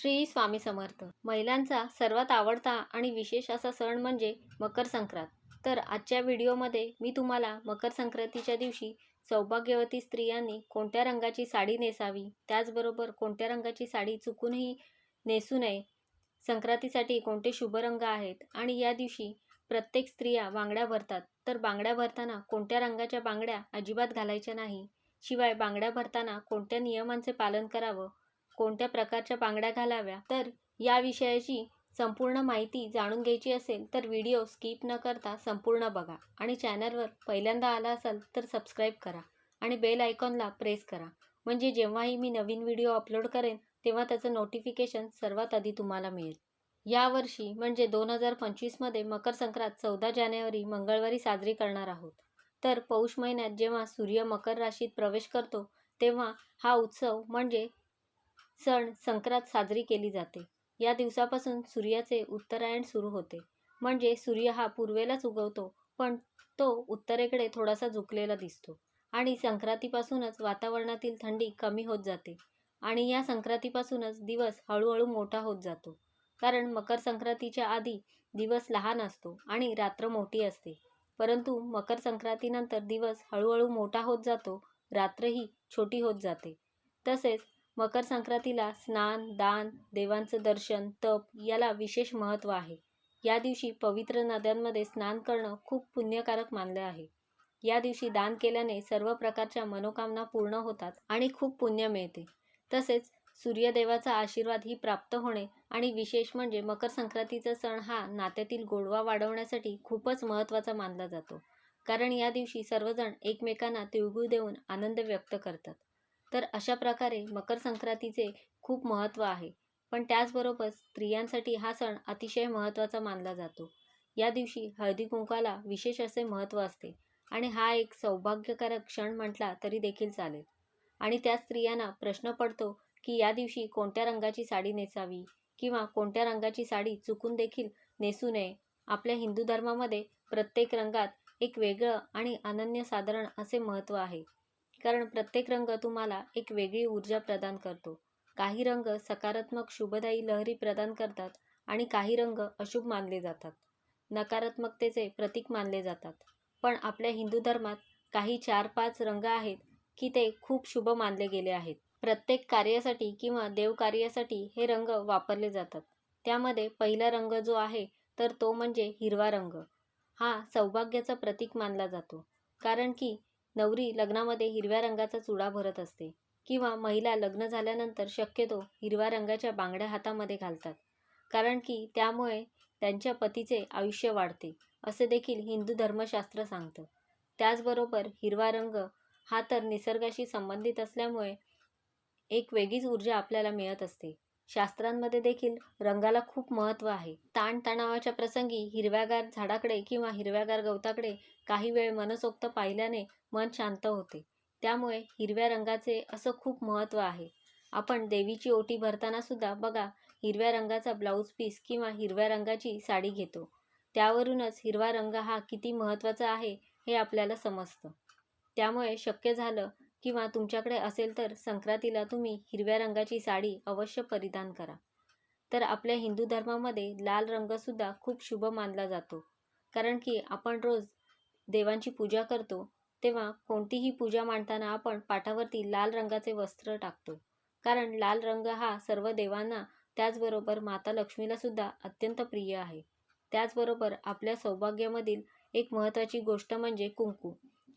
श्री स्वामी समर्थ. महिलांचा सर्वात आवडता आणि विशेष असा सण म्हणजे मकर संक्रांत. तर आजच्या व्हिडिओमध्ये मी तुम्हाला मकर संक्रांतीच्या दिवशी सौभाग्यवती स्त्रियांनी कोणत्या रंगाची साडी नेसावी त्याचबरोबर कोणत्या रंगाची साडी चुकूनही नेसू नये संक्रांतीसाठी कोणते शुभ रंग आहेत आणि या दिवशी प्रत्येक स्त्रिया बांगड्या भरतात तर बांगड्या भरताना कोणत्या रंगाच्या बांगड्या अजिबात घालायच्या नाही. शिवाय बांगड्या भरताना कोणत्या नियमांचे पालन करावं कोणत्या प्रकारच्या बांगड्या घालाव्या? तर या विषयाची संपूर्ण माहिती जाणून घ्यायची असेल तर व्हिडिओ स्किप न करता संपूर्ण बघा आणि चॅनलवर पहिल्यांदा आला असाल तर सबस्क्राईब करा आणि बेल आयकॉनला प्रेस करा. म्हणजे जेव्हाही मी नवीन व्हिडिओ अपलोड करेन तेव्हा त्याचं नोटिफिकेशन सर्वात आधी तुम्हाला मिळेल. यावर्षी म्हणजे दोन हजार पंचवीसमध्ये मकर संक्रांत चौदा जानेवारी मंगळवारी साजरी करणार आहोत. तर पौष महिन्यात जेव्हा सूर्य मकर राशीत प्रवेश करतो तेव्हा हा उत्सव म्हणजे सण संक्रांत साजरी केली जाते. या दिवसापासून सूर्याचे उत्तरायण सुरू होते. म्हणजे सूर्य हा पूर्वेलाच उगवतो पण तो उत्तरेकडे थोडासा झुकलेला दिसतो आणि संक्रांतीपासूनच वातावरणातील थंडी कमी होत जाते आणि या संक्रांतीपासूनच दिवस हळूहळू मोठा होत जातो. कारण मकर संक्रांतीच्या आधी दिवस लहान असतो आणि रात्र मोठी असते. परंतु मकर संक्रांतीनंतर दिवस हळूहळू मोठा होत जातो रात्रही छोटी होत जाते. तसेच मकर संक्रांतीला स्नान दान देवांचं दर्शन तप याला विशेष महत्त्व आहे. या दिवशी पवित्र नद्यांमध्ये स्नान करणं खूप पुण्यकारक मानलं आहे. या दिवशी दान केल्याने सर्व प्रकारच्या मनोकामना पूर्ण होतात आणि खूप पुण्य मिळते. तसेच सूर्यदेवाचा आशीर्वाद ही प्राप्त होणे आणि विशेष म्हणजे मकर संक्रांतीचा सण हा नात्यातील गोडवा वाढवण्यासाठी खूपच महत्त्वाचा मानला जातो. कारण या दिवशी सर्वजण एकमेकांना तिळगुळ देऊन आनंद व्यक्त करतात. तर अशा प्रकारे मकर संक्रांतीचे खूप महत्त्व आहे. पण त्याचबरोबर स्त्रियांसाठी हा सण अतिशय महत्त्वाचा मानला जातो. या दिवशी हळदी कुंकाला विशेष असे महत्त्व असते आणि हा एक सौभाग्यकारक क्षण म्हटला तरी देखील चालेल. आणि त्या स्त्रियांना प्रश्न पडतो की या दिवशी कोणत्या रंगाची साडी नेसावी किंवा कोणत्या रंगाची साडी चुकून देखील नेसू नये. आपल्या हिंदू धर्मामध्ये प्रत्येक रंगात एक वेगळं आणि अनन्यसाधारण असे महत्त्व आहे. कारण प्रत्येक रंग तुम्हाला एक वेगळी ऊर्जा प्रदान करतो. काही रंग सकारात्मक शुभदायी लहरी प्रदान करतात आणि काही रंग अशुभ मानले जातात. नकारात्मकतेचे प्रतीक मानले जातात. पण आपल्या हिंदू धर्मात काही चार पाच रंग आहेत की ते खूप शुभ मानले गेले आहेत. प्रत्येक कार्यासाठी किंवा देवकार्यासाठी हे रंग वापरले जातात. त्यामध्ये पहिला रंग जो आहे तर तो म्हणजे हिरवा रंग. हा सौभाग्याचं प्रतीक मानला जातो. कारण की नवरी लग्नामध्ये हिरव्या रंगाचा चुडा भरत असते किंवा महिला लग्न झाल्यानंतर शक्यतो हिरव्या रंगाच्या बांगड्या हातामध्ये घालतात. कारण की त्यामुळे त्यांच्या पतीचे आयुष्य वाढते असे देखील हिंदू धर्मशास्त्र सांगतं. त्याचबरोबर हिरवा रंग हा तर निसर्गाशी संबंधित असल्यामुळे एक वेगळीच ऊर्जा आपल्याला मिळत असते. शास्त्रांमध्ये देखील रंगाला खूप महत्त्व आहे. ताणतणावाच्या प्रसंगी हिरव्यागार झाडाकडे किंवा हिरव्यागार गवताकडे काही वेळ मनसोक्त पाहिल्याने मन शांत होते. त्यामुळे हिरव्या रंगाचे असं खूप महत्त्व आहे. आपण देवीची ओटी भरताना सुद्धा बघा हिरव्या रंगाचा ब्लाऊज पीस किंवा हिरव्या रंगाची साडी घेतो. त्यावरूनच हिरवा रंग हा किती महत्त्वाचा आहे हे आपल्याला समजतं. त्यामुळे शक्य झालं किंवा तुमच्याकडे असेल तर संक्रांतीला तुम्ही हिरव्या रंगाची साडी अवश्य परिधान करा. तर आपल्या हिंदू धर्मामध्ये लाल रंगसुद्धा खूप शुभ मानला जातो. कारण की आपण रोज देवांची पूजा करतो तेव्हा कोणतीही पूजा मांडताना आपण पाठावरती लाल रंगाचे वस्त्र टाकतो. कारण लाल रंग हा सर्व देवांना त्याचबरोबर माता लक्ष्मीला सुद्धा अत्यंत प्रिय आहे. त्याचबरोबर आपल्या सौभाग्यामधील एक महत्त्वाची गोष्ट म्हणजे कुंकू.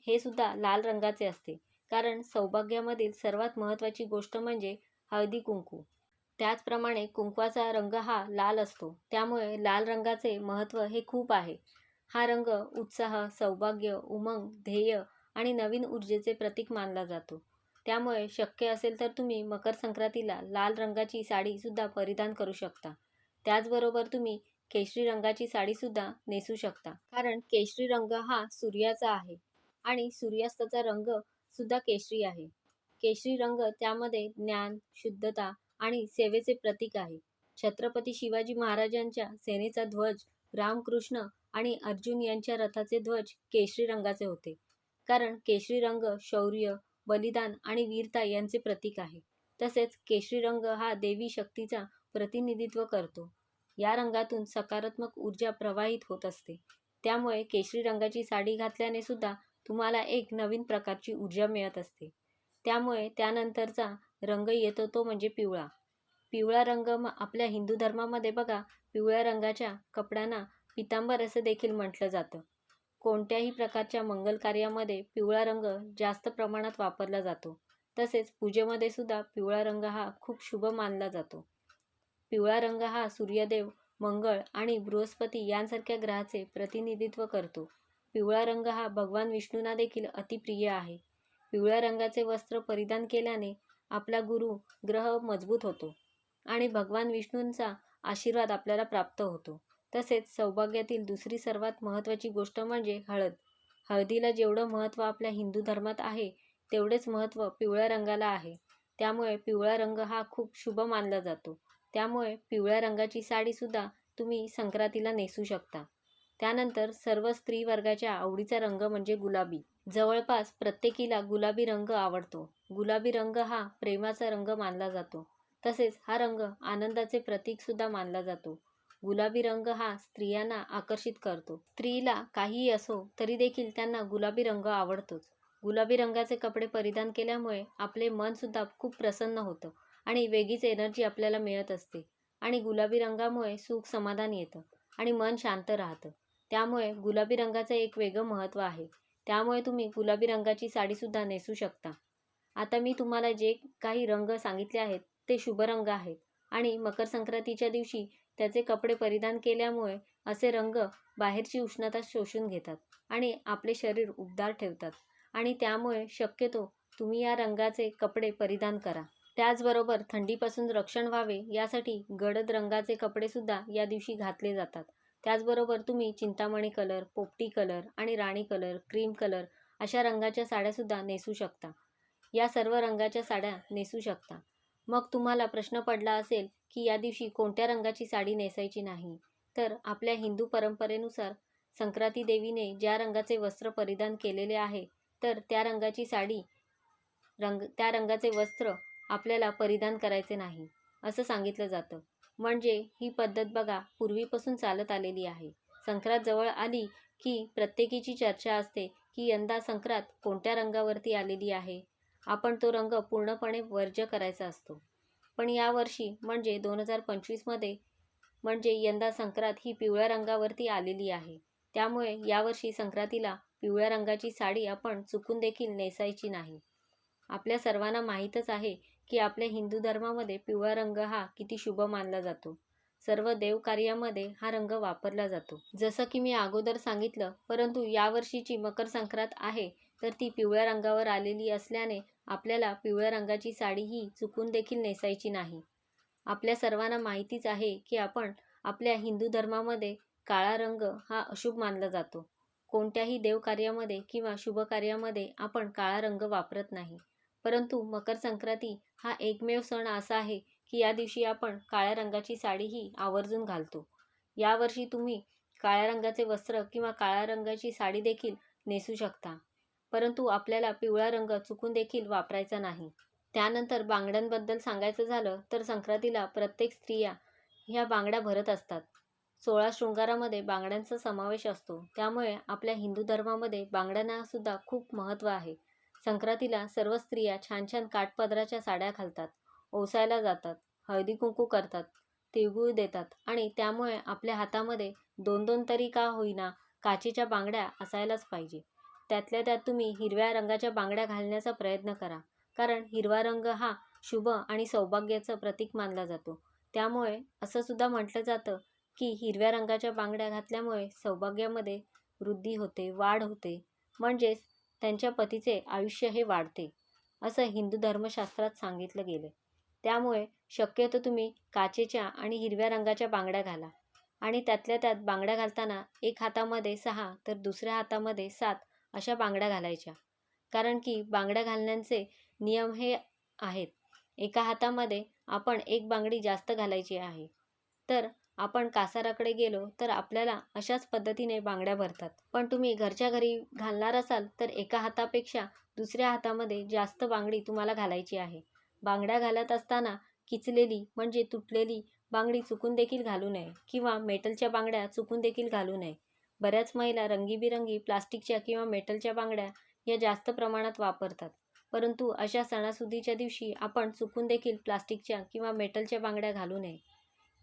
हे सुद्धा लाल रंगाचे असते. कारण सौभाग्यामधील सर्वात महत्त्वाची गोष्ट म्हणजे हळदी कुंकू. त्याचप्रमाणे कुंकवाचा रंग हा लाल असतो. त्यामुळे लाल रंगाचे महत्त्व हे खूप आहे. हा रंग उत्साह सौभाग्य उमंग ध्येय आणि नवीन ऊर्जेचे प्रतीक मानला जातो. त्यामुळे शक्य असेल तर तुम्ही मकर संक्रांतीला लाल रंगाची साडीसुद्धा परिधान करू शकता. त्याचबरोबर तुम्ही केशरी रंगाची साडीसुद्धा नेसू शकता. कारण केशरी रंग हा सूर्याचा आहे आणि सूर्यास्ताचा रंग सुद्धा केशरी आहे. केशरी रंग त्यामध्ये ज्ञान शुद्धता आणि सेवेचे प्रतीक आहे. छत्रपती शिवाजी महाराजांच्या सेनेचा ध्वज रामकृष्ण आणि अर्जुन यांच्या रथाचे ध्वज केशरी रंगाचे होते. कारण केशरी रंग शौर्य बलिदान आणि वीरता यांचे प्रतीक आहे. तसेच केशरी रंग हा देवी शक्तीचा प्रतिनिधित्व करतो. या रंगातून सकारात्मक ऊर्जा प्रवाहित होत असते. त्यामुळे केशरी रंगाची साडी घातल्याने सुद्धा तुम्हाला एक नवीन प्रकारची ऊर्जा मिळत असते. त्यामुळे त्यानंतरचा रंग येतो तो म्हणजे पिवळा. पिवळा रंग म आपल्या हिंदू धर्मामध्ये बघा पिवळ्या रंगाच्या कपड्यांना पितांबर असं देखील म्हटलं जातं. कोणत्याही प्रकारच्या मंगल कार्यामध्ये पिवळा रंग जास्त प्रमाणात वापरला जातो. तसेच पूजेमध्ये सुद्धा पिवळा रंग हा खूप शुभ मानला जातो. पिवळा रंग हा सूर्यदेव मंगळ आणि बृहस्पती यांसारख्या ग्रहाचे प्रतिनिधित्व करतो. पिवळा रंग हा भगवान विष्णूंना देखील अतिप्रिय आहे. पिवळ्या रंगाचे वस्त्र परिधान केल्याने आपला गुरु ग्रह मजबूत होतो आणि भगवान विष्णूंचा आशीर्वाद आपल्याला प्राप्त होतो. तसेच सौभाग्यातील दुसरी सर्वात महत्त्वाची गोष्ट म्हणजे हळद. हळदीला जेवढं महत्त्व आपल्या हिंदू धर्मात आहे तेवढेच महत्त्व पिवळ्या रंगाला आहे. त्यामुळे पिवळा रंग हा खूप शुभ मानला जातो. त्यामुळे पिवळ्या रंगाची साडीसुद्धा तुम्ही संक्रांतीला नेसू शकता. त्यानंतर सर्व स्त्री वर्गाच्या आवडीचा रंग म्हणजे गुलाबी. जवळपास प्रत्येकीला गुलाबी रंग आवडतो. गुलाबी रंग हा प्रेमाचा रंग मानला जातो. तसेच हा रंग आनंदाचे प्रतीकसुद्धा मानला जातो. गुलाबी रंग हा स्त्रियांना आकर्षित करतो. स्त्रीला काहीही असो तरी देखील त्यांना गुलाबी रंग आवडतोच. गुलाबी रंगाचे कपडे परिधान केल्यामुळे आपले मनसुद्धा खूप प्रसन्न होतं आणि वेगळीच एनर्जी आपल्याला मिळत असते. आणि गुलाबी रंगामुळे सुख समाधान येतं आणि मन शांत राहतं. त्यामुळे गुलाबी रंगाचं एक वेगळं महत्त्व आहे. त्यामुळे तुम्ही गुलाबी रंगाची साडीसुद्धा नेसू शकता. आता मी तुम्हाला जे काही रंग सांगितले आहेत ते शुभ रंग आहेत. आणि मकर संक्रांतीच्या दिवशी त्याचे कपडे परिधान केल्यामुळे असे रंग बाहेरची उष्णता शोषून घेतात आणि आपले शरीर उबदार ठेवतात. आणि त्यामुळे शक्यतो तुम्ही या रंगाचे कपडे परिधान करा. त्याचबरोबर थंडीपासून रक्षण व्हावे यासाठी गडद रंगाचे कपडेसुद्धा या दिवशी घातले जातात. त्याचबरोबर तुम्ही चिंतामणी कलर पोपटी कलर आणि राणी कलर क्रीम कलर अशा रंगाच्या साड्यासुद्धा नेसू शकता. या सर्व रंगाच्या साड्या नेसू शकता. मग तुम्हाला प्रश्न पडला असेल की या दिवशी कोणत्या रंगाची साडी नेसायची नाही? तर आपल्या हिंदू परंपरेनुसार संक्रांती देवीने ज्या रंगाचे वस्त्र परिधान केलेले आहे तर त्या रंगाची साडी रंग त्या रंगाचे वस्त्र आपल्याला परिधान करायचे नाही असं सांगितलं जातं. म्हणजे ही पद्धत बघा पूर्वीपासून चालत आलेली आहे. संक्रांत जवळ आली की प्रत्येकीची चर्चा असते की यंदा संक्रांत कोणत्या रंगावरती आलेली आहे? आपण तो रंग पूर्णपणे वर्ज्य करायचा असतो. पण यावर्षी म्हणजे दोन हजार पंचवीसमध्ये म्हणजे यंदा संक्रांत ही पिवळ्या रंगावरती आलेली आहे. त्यामुळे यावर्षी संक्रांतीला पिवळ्या रंगाची साडी आपण चुकून देखील नेसायची नाही. आपल्या सर्वांना माहीतच आहे की आपल्या हिंदू धर्मामध्ये पिवळा रंग हा किती शुभ मानला जातो. सर्व देवकार्यामध्ये हा रंग वापरला जातो. जसं की मी अगोदर सांगितलं परंतु यावर्षीची मकर संक्रांत आहे तर ती पिवळ्या रंगावर आलेली असल्याने आपल्याला पिवळ्या रंगाची साडी ही चुकून देखील नेसायची नाही. आपल्या सर्वांना माहितीच आहे की आपण आपल्या हिंदू धर्मामध्ये काळा रंग हा अशुभ मानला जातो. कोणत्याही देवकार्यामध्ये किंवा शुभकार्यामध्ये आपण काळा रंग वापरत नाही. परंतु मकर संक्रांती हा एकमेव सण असा आहे की या दिवशी आपण काळ्या रंगाची साडीही आवर्जून घालतो. यावर्षी तुम्ही काळ्या रंगाचे वस्त्र किंवा काळ्या रंगाची साडी देखील नेसू शकता. परंतु आपल्याला पिवळा रंग चुकून देखील वापरायचा नाही. त्यानंतर बांगड्यांबद्दल सांगायचं झालं तर संक्रांतीला प्रत्येक स्त्रिया ह्या बांगड्या भरत असतात. सोळा शृंगारामध्ये बांगड्यांचा समावेश असतो. त्यामुळे आपल्या हिंदू धर्मामध्ये बांगड्यांना सुद्धा खूप महत्त्व आहे. संक्रांतीला सर्व स्त्रिया छान छान काठपदराच्या साड्या घालतात ओसायला जातात हळदी कुंकू करतात तिळगुळ देतात आणि त्यामुळे आपल्या हातामध्ये दोन दोन तरी का होईना काचेच्या बांगड्या असायलाच पाहिजे. त्यातल्या त्यात तुम्ही हिरव्या रंगाच्या बांगड्या घालण्याचा प्रयत्न करा कारण हिरवा रंग हा शुभ आणि सौभाग्याचं प्रतीक मानला जातो. त्यामुळे असं सुद्धा म्हटलं जातं की हिरव्या रंगाच्या बांगड्या घातल्यामुळे सौभाग्यामध्ये वृद्धी होते वाढ होते. म्हणजेच त्यांच्या पतीचे आयुष्य हे वाढते असं हिंदू धर्मशास्त्रात सांगितलं गेलं त्यामुळे शक्यतो तुम्ही काचेच्या आणि हिरव्या रंगाच्या बांगड्या घाला आणि त्यातल्या त्यात बांगड्या घालताना एक हातामध्ये सहा तर दुसऱ्या हातामध्ये सात अशा बांगड्या घालायच्या. कारण की बांगड्या घालण्याचे नियम हे आहेत. एका हातामध्ये आपण एक बांगडी जास्त घालायची आहे. तर आपण कासाराकडे गेलो तर आपल्याला अशाच पद्धतीने बांगड्या भरतात. पण तुम्ही घरच्या घरी घालणार असाल तर एका हातापेक्षा दुसऱ्या हातामध्ये जास्त बांगडी तुम्हाला घालायची आहे. बांगड्या घालत असताना किचलेली म्हणजे तुटलेली बांगडी चुकून देखील घालू नये किंवा मेटलच्या बांगड्या चुकून देखील घालू नये. बऱ्याच महिला रंगीबिरंगी प्लास्टिकच्या किंवा मेटलच्या बांगड्या या जास्त प्रमाणात वापरतात. परंतु अशा सणासुदीच्या दिवशी आपण चुकून देखील प्लास्टिकच्या किंवा मेटलच्या बांगड्या घालू नये.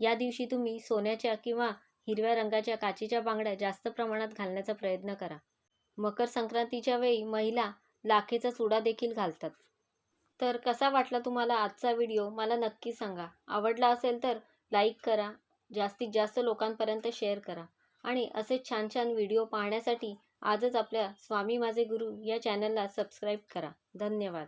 या दिवशी तुम्ही सोन्याच्या किंवा हिरव्या रंगाच्या काचेच्या बांगड्या जास्त प्रमाणात घालण्याचा प्रयत्न करा. मकर संक्रांतीच्या वेळी महिला लाखेचा चुडा देखील घालतात. तर कसा वाटला तुम्हाला आजचा व्हिडिओ? मला नक्की सांगा. आवडला असेल तर लाईक करा जास्तीत जास्त लोकांपर्यंत शेअर करा आणि असे छान छान व्हिडिओ पाहण्यासाठी आजच आपल्या स्वामी माझे गुरु या चॅनलला सबस्क्राईब करा. धन्यवाद.